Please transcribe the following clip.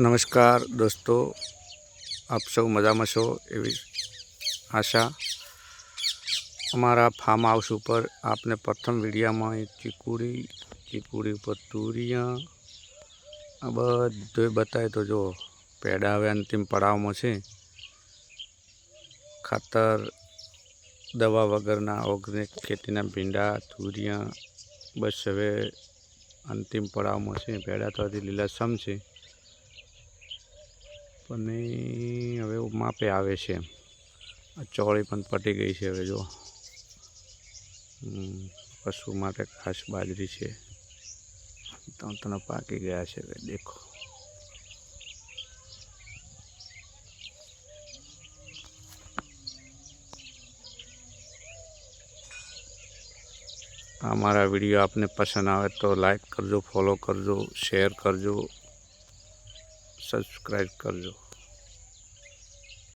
નમસ્કાર દોસ્તો, આપ સૌ મજામાં છો એવી આશા. અમારા ફાર્મ હાઉસ ઉપર આપને પ્રથમ વિડીયામાં ચીકુડી ચીકુડી ઉપર તુરિયા. આ બધું બતાવે તો જો, પેડા હવે અંતિમ પડાવમાં છે. ખાતર, દવા વગરના ઓર્ગેનિક ખેતીના ભીંડા, તુરિયા, બસ હવે અંતિમ પડાવમાં છે. પેડા તો હજી લીલાસમ છે. પણ હવે માપે આવે છે. આ ચોળી પણ પટી ગઈ છે હવે જો પશુ માટે ખાસ બાજરી છે. ત્રણ પાકી ગયા છે હવે, દેખો. આ મારા વીડિયો આપને પસંદ આવે તો લાઈક કરજો ફોલો કરજો શેર કરજો. સબસ્ક્રાઈબ કરજો.